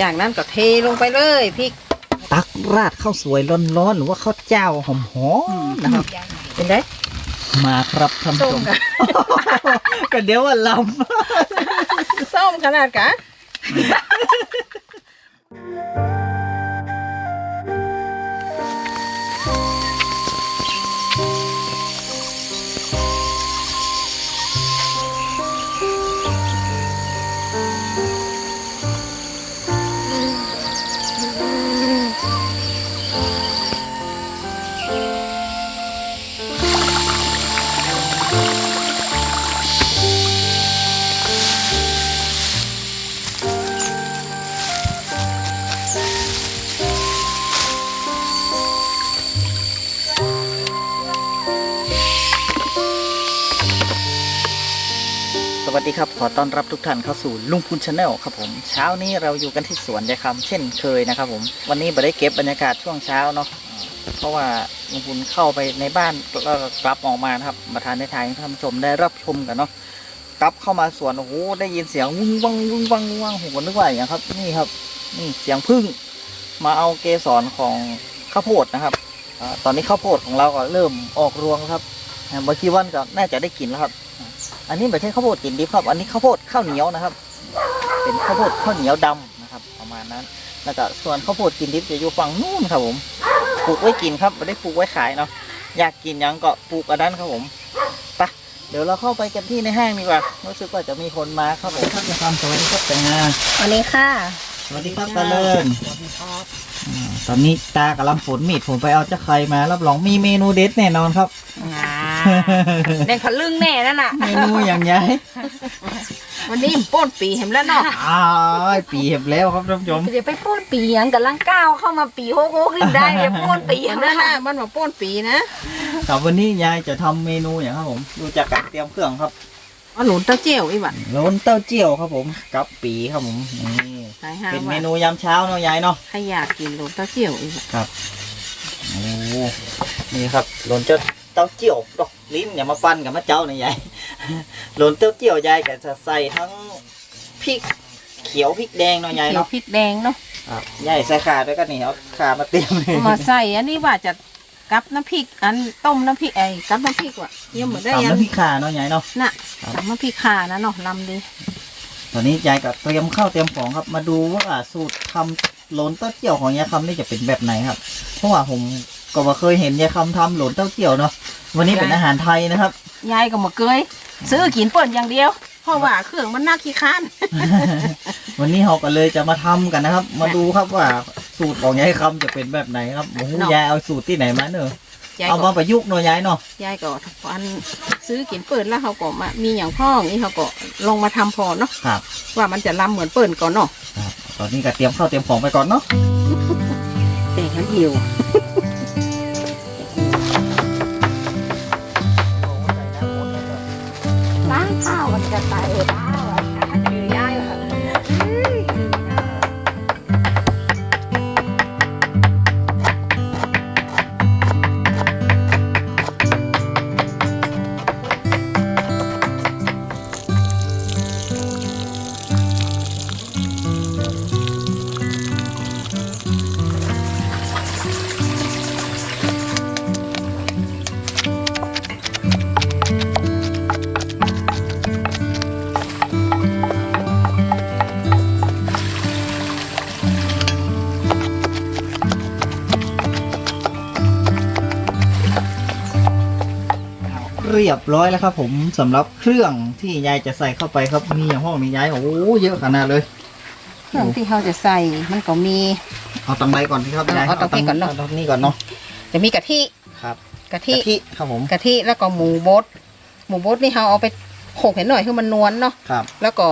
จากนั้นก็เทลงไปเลยพริก ตักราดข้าวสวยร้อนๆหรือว่าข้าวเจ้าหอมๆนะครับ เป็นไงมาครับท่านส้ผู้ชมมกะก็เดี๋ยวว่าลส้มขนาดกะ ดีครับขอต้อนรับทุกท่านเข้าสู่ลุงพูนชาแนลครับผมเช้านี้เราอยู่กันที่สวนยายคำเช่นเคยนะครับผมวันนี้ไม่ได้เก็บบรรยากาศช่วงเช้าเนาะเพราะว่าลุงพูนเข้าไปในบ้านแล้วกลับออกมานะครับมาทานในทายท่านผู้ชมได้รับชมกันเนาะกลับเข้ามาสวนโอ้โหได้ยินเสียงวุ้งวังวุ้งวังวุ้งวังผมก็นึกว่าอย่างครับนี่ครับนี่เสียงพึ่งมาเอาเกสรของข้าวโพดนะครับอตอนนี้ข้าวโพดของเราก็เริ่มออกรวงครับเมื่อกี้วันก็น่าจะได้กินแล้วครับ อ่าอันนี้ไม่ใช่ข้าวโพดกินดิบครับ อันนี้ข้าวโพดข้าวเหนียวนะครับ เป็นข้าวโพดข้าวเหนียวดำนะครับ ประมาณนั้น แล้วก็ส่วนข้าวโพดกินดิบจะอยู่ฝั่งนู้นครับผม ปลูกไว้กินครับไม่ได้ปลูกไว้ขายเนาะ อยากกินหยังก็ปลูกอันนั้นครับผมไปเดี๋ยวเราเข้าไปกันที่ในห้างดีกว่า รู้สึกว่าจะมีคนมาครับผมครับจะทำสวัสดีครับแต่งงานวันนี้ค่ะ สวัสดีครับตาเลินอ่าตอนนี้ตากำลังฝนมีดผมไปเอาเจ้าไข่มารับรองมีเมนูเด็ดแน่นอนครับแดงผลึงแน่นั่นน่ะเมนูอย่างไงวันนี้ป้นปีเห็นแล้วเนาะอ้ายปีเห็บแล้วครับท่านผู้ชมเดี๋ยวไปป้นปีหยังกำลังก้าวเข้ามาปีโฮโฮขึ้นได้เดี๋ยวป้นปีหเห็ยันงแล้วนั้นนะน่ะมันมาป้นปีนะครับวันนี้ยายจะทำเมนูอย่างครับผมดูจากการเตรียมเครื่องครับ อ๋อหนุนเต้าเจี้ยวอีกว่ะโล้นเต้าเจี้ยวครับผมกับปีครับผมนี่ใช่ฮะเป็นเมว่านูยามเช้าเนาะยายเนาะใครอยากกินหนุนเต้าเจี้ยวอีกว่ะครับโอ้นี่ครับหล่นเจ้าเต้าเจี้ยวดอกลิ้นอย่ามาปั้นกับมะเจ้านะยายหล่นเต้าเจี้ยวยายก็จะใส่ทั้งพริกเขียวพริกแดงเนาะยายเขียวเนาะพริกแดงเนาะครับยายใส่ข่าด้วยก็นี่เอาข่ามาเตรียมเลย เอามาใส่อันนี้ว่าจะ กับน้ำพริกอันต้มน้ำพริกไอ้กับน้ำพริกว่ะเยี่ยมเหมือนได้ตำยันน้ำพริกข่าเนาะยายเนาะ น่ะครับ กับน้ำพริกข่านะเนาะลำดีตอนนี้ยายก็เตรียมข้าวเตรียมของครับ มาดูว่าสูตรทำโหลนเต้าเจี้ยวของยายคำนี่จะเป็นแบบไหนครับ เพราะว่าผมก็บ่เคยเห็นยายคำทำโหลนเต้าเจี้ยวเนาะ วันนี้เป็นอาหารไทยนะครับ ยายก็มาเกยซื้อกินเปิดอย่างเดียว เพราะว่าเครื่องมันน่าขี้ค้าน วันนี้เราก็เลยจะมาทำกันนะครับ มาดูครับว่า สูตรของยายคำจะเป็นแบบไหนครับโอ้โหเนาะยายเอาสูตรที่ไหนมาเนอะยายเอาก็มาประยุกต์เนอะยายเนาะยายก็อันซื้อกินเปิดแล้วเขาก็มามีอย่างพ่องนี่เขาก็ลงมาทำพอเนาะครับว่ามันจะลำเหมือนเปิดก่อนเนาะครับตอนนี้ก็เตรียมข้าวเตรียมของไปก่อนเนาะแต่งน้ำหิวล้างข้าวมันจะตายเออข้าวอะ รียบร้อยแล้วครับ ผมสำหรับเครื่องที่ยายจะใส่เข้าไปครับมีอย่างห้องนี้ยายโอ้โหเยอะขนาดเลย เครื่องที่เขาจะใส่มันก็มี เอาตังใดก่อนที่ครับยายเอาตังนี้ก่อนเนอะเอาตังนี้ก่อนเนาะจะมีกะทิครับกะทิกะทิครับผมกะทิแล้วก็หมูบดหมูบดนี่เขาเอาไปโขกเห็นหน่อยคือมันนวลเนาะครับ แล้วก็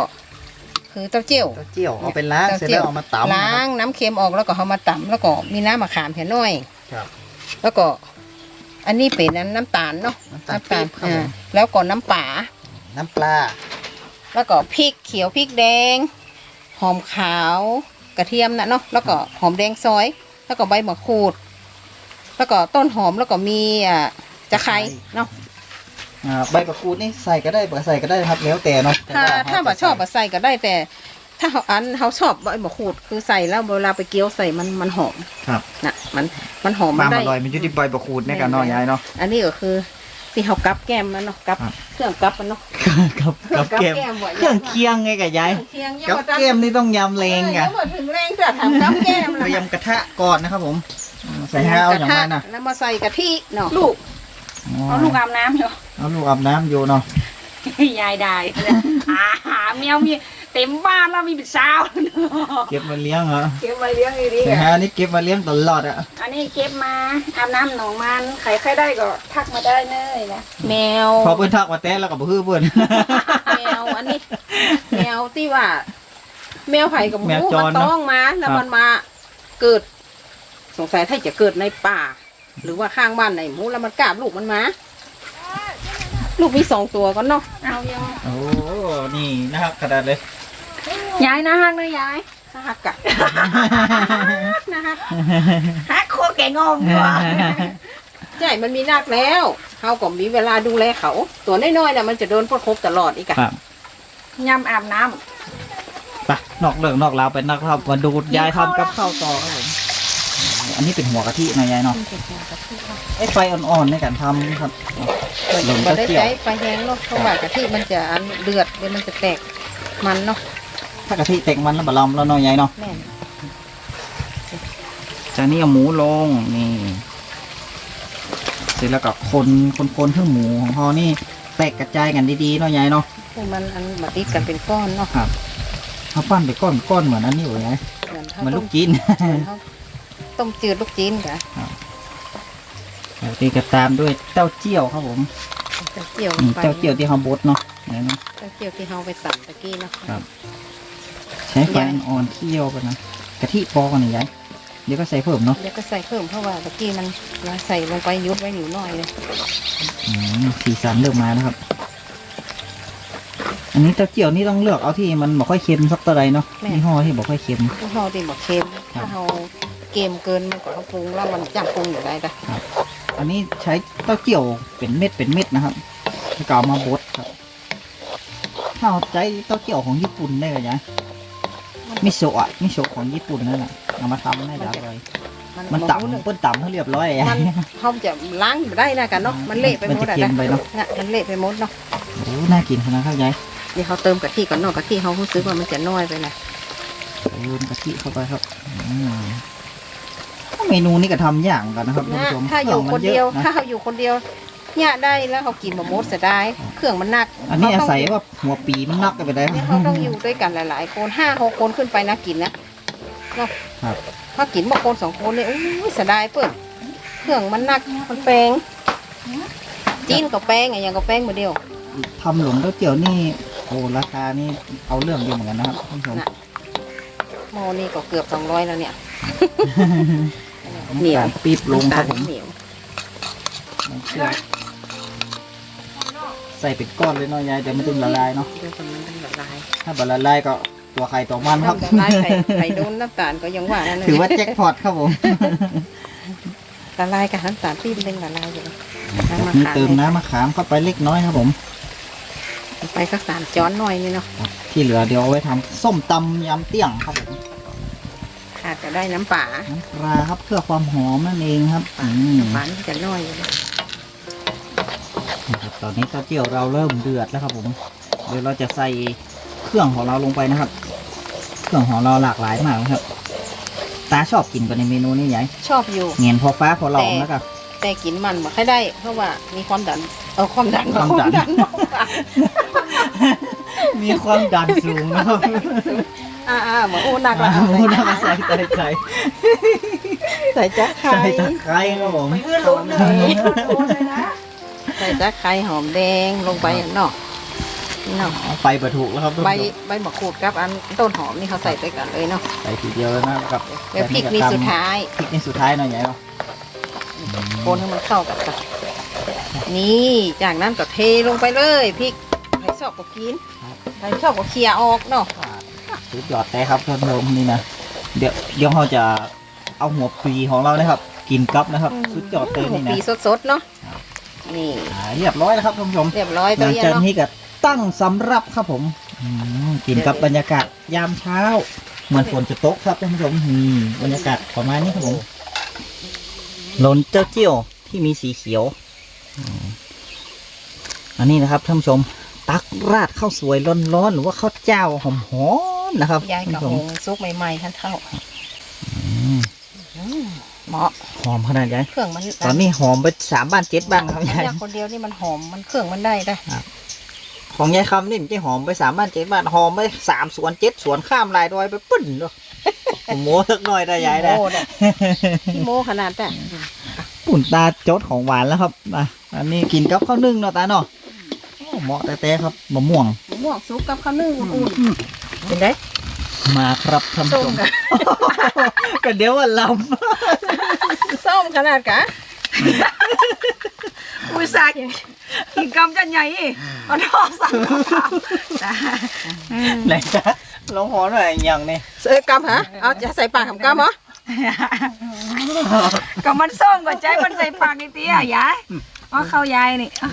คือเต้าเจี้ยวเต้าเจี้ยวเอาไปล้างเสร็จแล้วเอามาตำล้านะครับงน้ำเค็มออกแล้วก็เอามาตำแล้วก็มีน้ำมะขามเห็นหน่อยครับ แล้วก็ อันนี้เป็นน้ำตาลเนาะน้ำตาลปี๊บครับผอ่ามแล้วก็น้ำป่า น้ำปลา แล้วก็พริกเขียวพริกแดง หอมขาวกระเทียมนะเนาะแล้วก็หอมแดงซอย แล้วก็ใบมะกรูด แล้วก็ต้นหอมแล้วก็มีอ่าจะไคร้เนาะอ่าใบมะกรูดนี่ใส่ก็ได้เปิดใส่ก็ได้ครับแล้วแต่เนาะถ้าแต่ว่ถ้าเรบ่จะชอบบ่ใส่ก็ได้แต่ ถ้าเขาอันเขาชอบใบมะขูดคือใส่แล้วเวลาไปเกี๊ยวใส่มันมันหอมครับนะมันมันหอมความได้อร่อยมันอยู่ที่ใบบักขูดในการนอนยายเนาะ อันนี้ก็คือที่เขากับแก้มมันเนาะกับครับ เครื่องกับมันเนาะ กับกับแกมกับแก้มบ่เครื่องเคียงไงกับยายเคียงยังกับบ่ทันแกมนี่ต้องยำเลงเอกัอนยังบ่ถึงแรงจะทำกับแก้มเตรียมกระทะก่อนนะครับผมอืมใส่ห้าวอย่างนั้นนะแล้วมาใส่กะทิเนาะลูกอ๋อเอาลูกอาบน้ำอยู่เอาลูกอาบน้ำอยู่เนาะ ยายได้อาหาแมวมี เต็มบ้านแล้วมีเป็นสาวเก็บมาเลี้ยงเหรอเก็บมาเลี้ยงดีใส่ห้านี่เก็บมาเลี้ยงตลอดอะอันนี้เก็บมาอาบน้ำหนองมันใครใครได้ก็ทักมาได้เลยนะแมวพอเพื่อนทักมาแต้แล้วก็บ่ฮื้อเพื่อน แมวอันนี้ แมวที่ว่า แมวไผ่กับหมูแมวจมัรนเนอะต้องมาแล้วครับมันมาเกิด สงสัยถ้าจะเกิดในป่า หรือว่าข้างบ้านไหนหมูแล้วมันกราบลูกมันมาลูกมีสองตัวก็เนาะเอายังโอ้นี่นะครับกระดาษเลย ยายนะฮักนะยายน่าฮักกะน่าฮักฮักโคแกงอมกว่าใช่มันมีนักแล้วเขาก็มีเวลาดูแลเขา ตัวน้อยๆน่ะมันจะโดนพดครบตลอดอีกอะครับยำอาบน้ไปนอกเรื่องนอกราวไปนะครับมาดูยายทำกับข้าวต่อครับผมอันนี้เป็นหัวกะทินะยายเนาะไอ้ไฟอ่อนๆในการทำครับ หลงมัตะนได้เกียบใช้ไฟแห้งเนาะเพราะว่ากะทิมันจะอันเดือดเดี๋ยวมันจะแตกมันเนาะ ถ้ากะทิเต็งมันแล้วบะลอมแล้วเนาะยายเนาะแม่นจากนี้เอาหมูลงนี่ เสร็จแล้วก็คนคนคนเครื่องหมูของเขานี่แตกกระจายกันดีๆเนาะยายเนาะคือมันอันมาติดกันเป็นก้อนเนาะครับเขาปั้นไปก้อนๆเหมือนอันนี้อยู่ไงเหมือนเขาเหมือนต้ลูมกจีน เหมือนเขาต้มจืดลูกจีนกะแล้วตีกระตามด้วยเต้าเจี้ยวครับผมเต้าเจียวนี่ไปเต้าเจี้ยวที่เขาบดเนาะนี่เนาะ เต้าเจียวที่เขาไปตัดตะกี้เนาะครับใช้ไฟอ่อนๆเคี่ยวไปนะกะทิพอกันนี่ยายเดี๋ยวก็ใส่เพิ่มเนาะเดี๋ยวก็ใส่เพิ่มเพราะว่าตะกี้มันเราใส่ลงไปยุบไว้อยู่หน่อยเลยอืมสีสันเริ่มมาแล้วครับ อันนี้เต้าเจี้ยวนี่ต้องเลือกเอาที่มันบ่ค่อยเค็มสักตัวใดเนาะยี่ห้อที่บ่ค่อยเค็มถ้าเราดีบอกเค็มครับถ้าเราเกมเกินมันก็เขาปรุงแล้วมันจังปรุงอยู่ได้จ้ะอันนี้ใช้เต้าเจี้ยวเป็นเม็ดเป็นเม็ดนะครับแล้วก็เอามาบดครับถ้าเอาใจเต้าเจี้ยวของญี่ปุ่นได้ก็ยัง มิโซะอะมิโซะของญี่ปุ่นนั่นแหละเอามาทำได้อร่อยมันรู้ต่ำเปิ้นต่ำให้เรียบร้อยมันเขาจะล้างอยู่ได้นะกันเนาะมันเละไปหมดมันจะอะเค็มไปเนอะน่ะมันเละไปหมดเนาะโอ้น่ากินขนาดข้าวยายนี่เขาเติมกะทิก่อนเนาะกะทิเขารู้สึกว่ามันจะน้อยไปนะเติมกะทิเข้าไปครับอืมเมนูนี้ก็ทำยากเหมือนกันนะครับท่านนะผู้ชมถ้าอยู่คครื่งนมัเดียวอะนะถ้าเขาอยู่คนเดียว เนี่ยได้แล้วเขากินบะมดเสียดายเครื่องมันหนักอันนี้อาเขต้งศัยว่าหัวปีมันนักกันไปได้เนี่ยเขาต้องอยู่ด้วยกันหลาย ๆ คนห้าหกคนขึ้นไปนะกินนะเนาะครับถ้ากินบางคนสองคนเนี่ยโอ้ยเสียดายเปิดเครื่องมันหนักมันแพงจีนกับแป้งอะอย่างกับแป้งมือเดียวทำหลงเต้าเจี้ยวนี่โอ้ราคานี่เอาเรื่องอยู่เหมือนกันนะครับท่านผู้ชมน่ะหม้อนี่ก็เกือบสองร้อยแล้วเนี่ยเหนียวำตาปี๊บลงครับผมเหนียวน้ำเชื่อ ใส่เป็นก้อนเลยเนาะยายแต่ไม่ต้องละลายเนาะเดี๋ยวคนมันต้องละลายถ้าบละลายก็ตัวไข่ตัวมันครับน้ำละลายไข่ไข่โดนน้ำตาลก็ยังว่านั่นเลยถือว่าแจ็คพอตครับผมละลายกับน้ำตาลปี๊บเป็นละลายอยู่เลยน้ำมะนี่ขามเติมน้ำมะขามเข้าไปเล็กน้อยครับผม ไปสักสามจ้อนหน่อยนี่เนาะที่เหลือเดี๋ยวเอาไว้ทำส้มตำยำเตี้ยงครับผมขาดจะได้น้ำป่าน้ำปลาครับเพื่อความหอมนั่นเองครับอืมน้ำป่านี่จะน้อยอยู่นะ นะครับตอนนี้เต้าเจี้ยวเราเริ่มเดือดแล้วครับผม เดี๋ยวเราจะใส่เครื่องของเราลงไปนะครับ เครื่องของเราหลากหลายมากนะครับ ตาชอบกินกันในเมนูนี้ยัยชอบอยู่ เงียนพอฟ้าพอหลอมแล้วก็แต่กินมันบ่ค่อยได้ เพราะว่ามีความดัน เออความดันความดันเบาหวานมีความดันสูงนะครับอ่าอ่าเหมือนโอ้หนักละหมูน้ำใส่ใส่ใส่ใส่จ้าไข่ใส่ตะไคร้ครับผมำเพื่อนรู้เลยรู้เลยนะ ใส่จ้าไข่หอมแดงลงไปอะเนาะนี่เนาะเอาไปประถูกแล้วครับท่านใบผู้ชมใบมะกรูดกับอันต้นหอมนี่เขาใส่ไปกันเลยเนาะใส่ทีเดียวเลยนะครับเดี๋ยวพริกนี่สุดท้ายพริกนี่สุดท้ายหน่อยยัยเนาะโคนให้มันเข้ากันก่อนนี่จากนั้นก็เทลงไปเลยพริกใครชอบก็กินใครชอบก็เคลียร์ออกเนาะสุดยอดแต่ครับท่านผู้ชมนี่นะเดี๋ยวเดี๋ยวเราจะเอาหัวปลีของเรานะครับ กินกับนะครับ สุดยอดเลยหมูนี่นะปีสดๆเนาะ นี่ อ่าเรียบร้อยแล้วครับท่านผู้ชมเรียบร้อยหตัวลังเนี้ยจากเนาะนี้ก็ตั้งสำรับครับผมอืมกินกับบรรยากาศยามเช้า เหมือนฝนจะตกครับท่านผู้ชมนี่บรรยากาศประมาณนี้ครับผมหลนเจ้าเจี้ยวที่มีสีเขียวอืมอันนี้นะครับท่านผู้ชม ตักราดข้าวสวยร้อนๆหรือว่าข้าวเจ้าหอมๆนะครับยายกับท่านหผู้ชมงซุกใหม่ๆท่านเท่า อืมอืม เหมาะหอมขนาดไหนเครื่องมันตอนนี้หอมไปสามบ้านเจ็ดบ้านครับยายยายคนเดียวนี่มันหอมมันเครื่องมันได้ได้ของยายคำนี่มันจะหอมไปสามบ้านเจ็ดบ้านหอมไปสามสวนเจ็ดสวนข้ามลายดอยไปปึ้นด้วยผมโม้สักหน่อยได้ยายได้โม่ได้พี่โมขนาดแต่ปุ่นตาจดของหวานแล้วครับอะอันนี้กินกับข้าวนึ่งเนาะตาเนาะโอ้เหมาะแต่ๆครับมะม่วงมะม่วงซุปกับข้าวนึ่งอุ่นเป็นไง มาครับท่านผู้ส้ชมมกันก็เดี๋ยวว่าลส้มขนาดกะอุตส่าห์กินกำจันใหญ่อีกมันทอดสั่งจ้าำไหนจ๊ะลองหอหน่อยอย่างนี้เสยกำฮะเอาจะใส่ปากกับกำเหรอก็มันส้มกับใจมันใส่ปากนิดเดียวยายเอาเข้ายายนี่เอา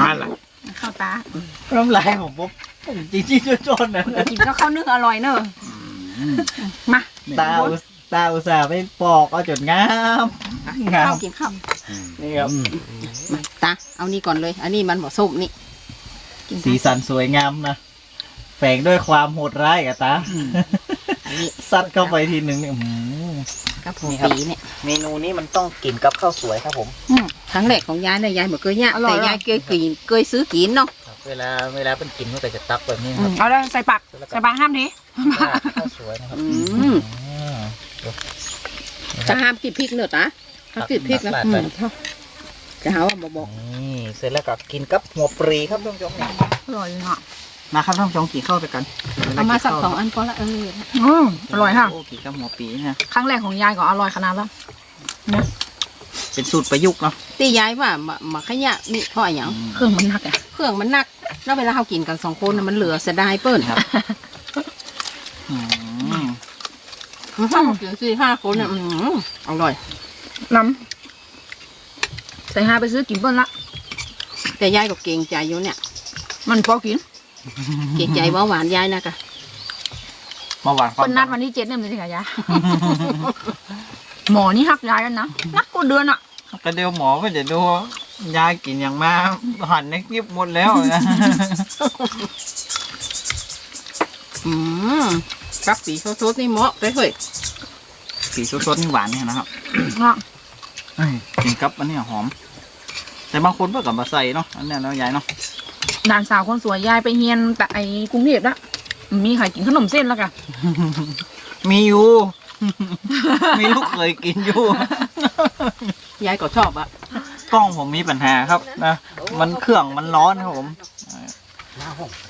อ่านล่ะเข้าตาน้ำลายผมปุ๊บผมจริงๆจนๆนะกินก็ข้าวนึ่งอร่อยเนอะมาตาอุตตาอุตส่าห์ไปปอกเอาจนงามงามข้าวกินข้าวนี่ครับมาตาเอานี่ก่อนเลย อันนี้มันบ่ส้มนี่กินสีสันสวยงามนะแฝงด้วยความโหดร้ายอะตาอันนี้ซัดเข้าไปทีหนึ่งเนี่ยอื้อหือกับหัวนี่ครับปีเนี่ยเมนูนี้มันต้องกินกับข้าวสวยครับผมอืม ครั้งแรกของยายเนี่ยยายบอกเคยเนี่ยแต่ยายเคยกินเคยซื้อกินเนาะเวลาเวลาเป็นกินมันก็จะตักแบบนี้อืครับมเอาเลยใส่ปากใส่ปากห้ามทีราดข้าวสวยนะครับอืมอืมจะห้ามกินพริกเนอะตาถ้ากินพริกนะตัดอืไปมจะหาว่าบ่บอกนี่เสร็จแล้วก็กินกับหัวปรีครับท่านผู้ชมนี่อร่อยเนาะมาครับท่านผู้ชมกี่ข้าวด้วยกันเอามาสักสองอันก็ละเอออืมอร่อยค่ะโอ้กี่กับหัวปรีนะครั้งแรกของยายก็อร่อยขนาดแล้ว เป็นสูตรประยุกต์เนาะตียายว่ามามาขยะนี่เพราะอย่างเครื่องมันหนักอะเครื่องมันหนัก แล้วเวลาเรากินกันสองคนน่ะมันเหลือเสียดายเปิ้ลครับอืมถ้าเรากินสี่ห้าคนเนี่ยอืมอร่อยน้ำใส่ห้าไปซื้อกินเปิ้ลละแต่ยายก็เกรงใจอยู่เนี่ย มันพอกิน เกรงใจเบาหวานยายนะกะมาหวานควาคมนนัดวันที่เจ็ดเนี่ยมันจะขยาย หมอนี่หักยายแล้วนะนักกว่าเดือนอะ ก็เดี๋ยวหมอก็จะดูว่ายากินอย่างมาหันในคลิปหมดแล้วนะ อืมกับปีโซดๆนี่เหมาะไปเฮ้ยสีสดๆนี่หวานเนี่ยนะครับเนาะเอ้ยกินกับอันเนี้ยหอม แต่บางคนเพื่อกับมาใส่เนาะอันเนี้ยเนาะยายเนาะด่านสาวคนสวยยายไปเฮียนแต่ไอ้กรุงเทพละมีใครกินขนมเส้นแล้วกันมีอยู่ มีลูกเคยกินอยู่ ยายก็ชอบอะกล้องผมมีปัญหาครับนะมันเครื่องมันร้อนครับผม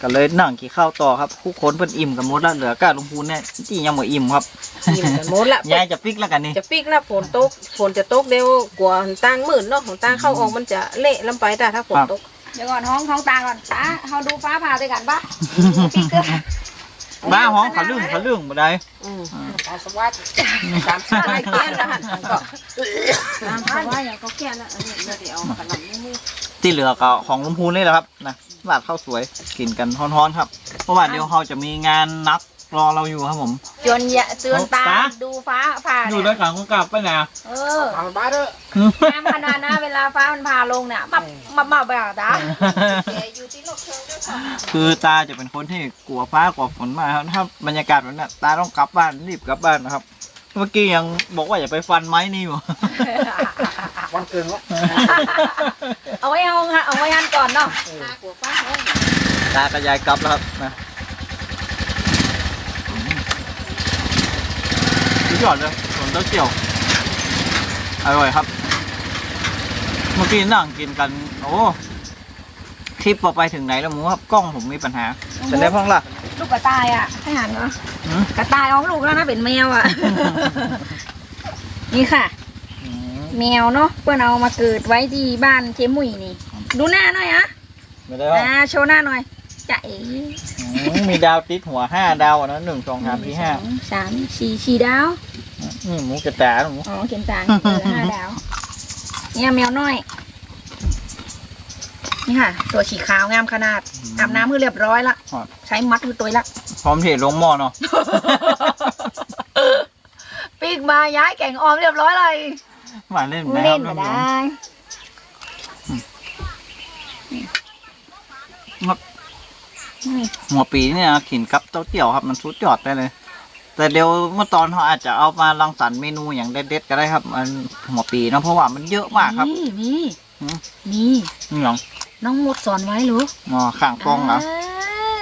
ก็เลยนั่งกินข้าวต่อครับผู้คนเพิ่นอิ่มกันหมดแล้วเหลือกาลุงพูนเนี่ยที่ยังไม่อิ่มครับกินกันหมดละยายจะปิกแล้วกันนี่จะปิกแล้วฝนตกฝนจะตกเดี๋ยวกลัวตั้งมื่นเนาะของตั้งเข้าออกมันจะเละลำไปแต่ถ้าฝนตกเดี๋ยวก่อนท้องท้องตาก่อนตาเขาดูฟ้าผ่าด้วยกันปะพี่เกลือ บ้าห้องขาลื่นขาลื่นบ่ได้ตาสวัสดิ์สามสิบไม่เกี้ยนนะฮะก็ตามเขาว่าอย่างเขาแก่แล้วอันนี้เดี๋ยวเอาขนมนี่ที่เหลือก็ของลุงพูนนี่แหละครับนะลาดข้าวสวยกินกันฮ้อนๆครับเพราะว่าเดี๋ยวเขาจะมีงานนัก รอเราอยู่ครับผม จนยะเตือนตาตาดูฟ้าผ่าอยู่ด้วยกันก็กลับไปนะเออน้ำขนาดนะเวลาฟ้ามันผ่าลงเนี่ยมามามาแบบตาอยู่ที่โลกเชิงด้วยค่ะคือตาจะเป็นคนที่กลัวฟ้ากลัวฝนมากครับถ้าบรรยากาศแบบนั้นตาต้องกลับบ้านรีบกลับบ้านนะครับ เมื่อกี้ยังบอกว่าอย่าไปฟันไม้นี่อยู่ วันเกินวะเอาไว้เอาเอาไว้หันก่อนเนาะตากลัวฟ้าห้องตากับยายกลับแล้วครับนะสุด ยอดเลยสวนเต้าเจียว อร่อยครับ เมื่อกี้นั่งกินกัน โอ้คลิปพอไปถึงไหนแล้วหมูครับกล้องผมมีปัญหาเป็นไรพ้องล่ะ ลูกกระต่ายอะให้หันเนาะหืม กระต่ายออกลูกแล้วนะเป็นแมวอะ นี่ค่ะ อืมแมวเนาะเพื่อนเอามาเกิดไว้ที่บ้านเจมุยนี่ ดูหน้าหน่อยอะไม่ได้ห้องอ่าโชว์หน้าหน่อยจะเอ๋อืมมีดาวติดหัวห้าดาวอะนะหนึ่งสองสามสี่ห้าสองสามสี่สี่ดาว นี่หมูกระตาหมูอ๋อเขียนต่างเออห้าดาวเนี่ยแมวน้อย นี่ค่ะ ตัวฉีขาวงามขนาดอาบน้ำคือเรียบร้อยละครับใช้มัดคือตัวละพร้อมเทลงหม้อเนาะปีกมาย้ายแกงออมเรียบร้อยเลยมาเล่นนะคเล่รับนมาได้หัวปีเนี่ยกินกับเต้าเตี๋ยวครับ มันสุดยอดไปเลย แต่เดี๋ยวเมื่อตอนเขาอาจจะเอามารังสรรค์เมนูอย่างเด็ดๆก็ได้ครับ มันหัวปีเนาะเพราะว่ามันเยอะมากครับ นี่นี่หืม นี่นี่หยังน้องมดสอนไว้เหรืออ๋อข้างป้องเหรอ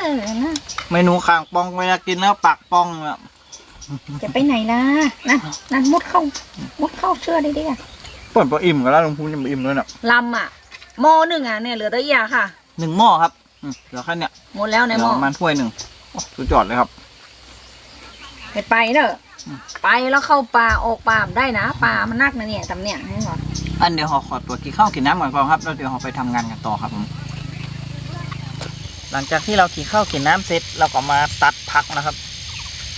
เออนะเมนูข้างป้องเวลากินแล้วปากป้องเนี่ยจะไปไหนล่ะนั่นนั่นมุดเข้ามุดเข้าเชื่อได้ดิอะเปิดพออิ่มก็แล้วลุงพูนยังไม่อิ่มเลยเนี่ยลำอะหม้อหนึ่งอะเนี่ยเหลือแตะเอียค่ะ หนึ่งหม้อครับอืมเหลือแค่เนี้ยหมดแล้วในเหหลืม้ออประมาณถ้วยหนึ่งโอ้สุดยอดเลยครับ ไปไปเนอะไปแล้วเข้าป่าออกป่าได้นะป่ามันนักนะเนี่ยตำเนี่ยให้ก่อนอันเดี๋ยวขอขอตัวกินข้าวกินน้ำก่อนก่อนครับแล้วเดี๋ยวเราไปทำงานกันต่อครับผมหลังจากที่เรากินข้าวกินน้ำเสร็จเราก็มาตัดพักนะครับ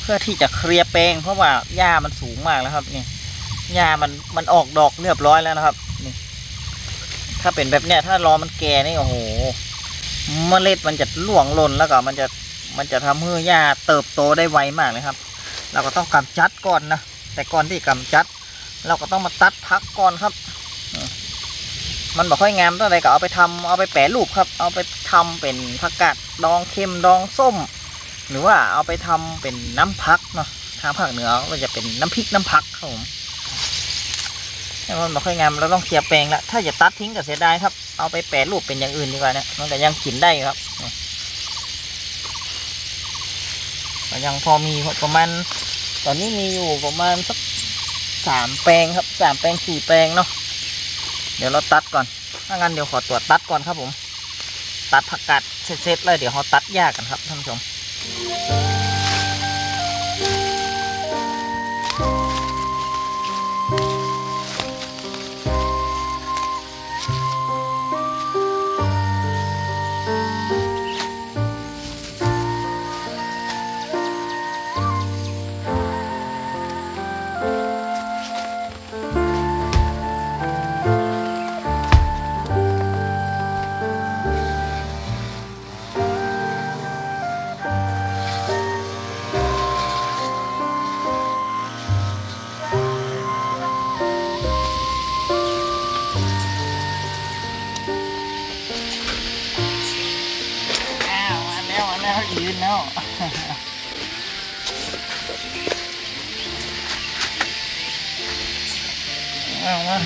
เพื่อที่จะเคลียร์แปลงเพราะว่าหญ้ามันสูงมากแล้วครับนี่หญ้ามันมันออกดอกเรียบร้อยแล้วนะครับนี่ถ้าเป็นแบบเนี้ยถ้ารอมันแก่นี่โอ้โหเมล็ดมันจะล่วงหล่นแล้วก็มันจะมันจะทำให้หญ้าเติบโตได้ไวมากเลยครับ เราก็ต้องกำจัดก่อนนะ แต่ก่อนที่กำจัด เราก็ต้องมาตัดพักก่อนครับ มันบอกค่อยงามเท่าไหรก็เอาไปทำเอาไปแปรรูปครับ เอาไปทำเป็นผักกาดดองเค็มดองส้ม หรือว่าเอาไปทำเป็นน้ำพักเนาะทางภาคเหนือก็จะเป็นน้ำพริกน้ำพักครับผมแต่ว่ามันบอกค่อยงามเราต้องเคลียร์แปลงละถ้าจะตัดทิ้งก็เสียดายครับ เอาไปแปรรูปเป็นอย่างอื่นดีกว่านี่ยมันก็ยังกินได้ครับยังพอมีประมาณ ตอนนี้มีอยู่ประมาณสักสามแปลงครับสามแปลงสี่แปลงเนาะเดี๋ยวเราตัดก่อนถ้างั้นเดี๋ยวขอตรวจตัดก่อนครับผม ตัดผักกาดเสร็จๆเลยเดี๋ยวเราตัดหญ้ากันครับท่านผู้ชม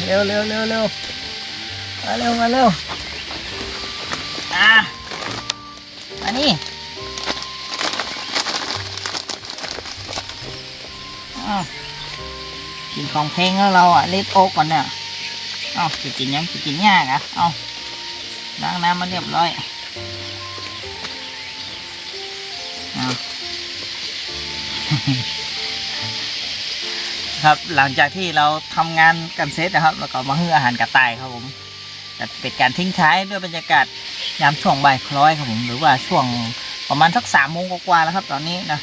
เร็วเร็วเร็วเร็วมาเร็วมาเร็วอะมานี่อ้าวกินของเพลงแล้วเราอะเล็ดโอ๊กก่อนเนี่ย เอ้าจะกินยังจะกินยากอะเอาล้างน้ำมาเรียบร้อย ครับ หลังจากที่เราทำงานกันเสร็จนะครับ แล้วก็มาให้อาหารกระต่ายครับผมแต่เป็นการทิ้งท้ายด้วยบรรยากาศยามช่วงบ่ายคล้อยครับผมหรือว่าช่วงประมาณสักสามโมงกว่าๆแล้วครับ ตอนนี้นะ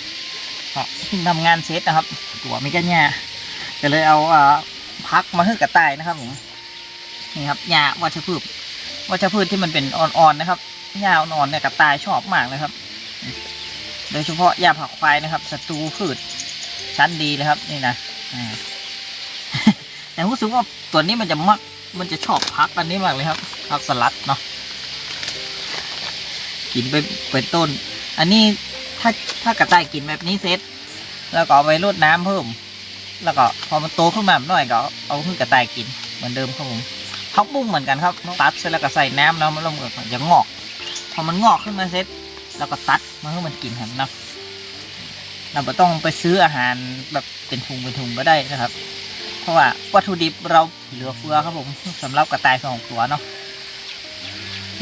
ก็เพิ่งทำงานเสร็จนะครับ ตัวไม่กันแย่ก็เลยเอาพักมาให้กระต่ายนะครับผมนี่ครับหญ้าวัชพืชวัชพืชที่มันเป็นอ่อนๆนะครับหญ้าอ่อนๆเนี่ยกระต่ายชอบมากเลยครับ โดยเฉพาะยาผักควายนะครับศัตรูพืชชั้นดีเลยครับนี่นะ แต่รู้สึกว่าตัวนี้มันจะมัก มันจะชอบพักอันนี้มากเลยครับพักสลัดเนาะกินไปเป็นต้น อันนี้ถ้าถ้ากระต่ายกินแบบนี้เสร็จ แล้วก็เอาไปรดน้ำเพิ่ม แล้วก็พอมันโตขึ้นมาหน่อยก็เอาขึ้นกระต่ายกินเหมือนเดิมครับผมพักบุ้งเหมือนกันครับตัดเสร็จแล้วก็ใส่น้ำแล้วมันเริ่มจะงอก พอมันงอกขึ้นมาเสร็จ แล้วก็ตัดมาให้มันกินครับเนาะ เราต้องไปซื้ออาหารแบบเป็นถุงเป็นถุงก็ได้นะครับ เพราะว่าวัตถุดิบเราเหลือเฟือครับผมสำหรับกระต่ายสองตัวเนาะ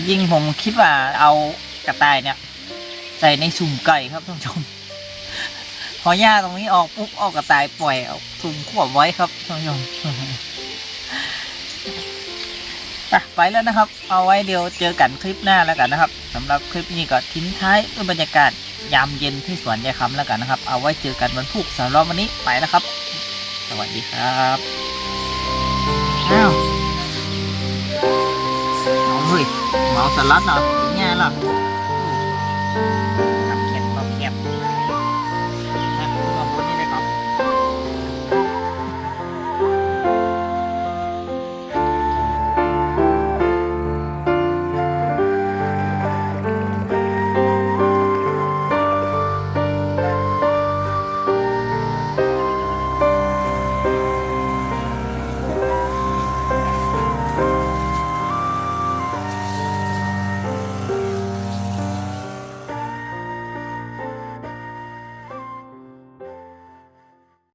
ยิงผมคิดว่าเอากระต่ายเนี่ย ใส่ในสุ่มไก่ครับท่านผู้ชมพอหญ้าตรงนี้ออกปุ๊บออกกระต่ายปล่อยเอาถุงขวบไว้ครับท่านผู้ชม ไปไปแล้วนะครับ เอาไว้เดี๋ยวเจอกันคลิปหน้าแล้วกันนะครับสำหรับคลิปนี้ก็ทิ้งท้ายด้วยบรรยากาศยามเย็นที่สวนยายคำแล้วกันนะครับ เอาไว้เจอกันวันพุธสำหรับวันนี้ไปแล้วครับ สวัสดีครับอ้าวเอาเฮ้ยเมาสลัดเนาะเป็นไงล่ะ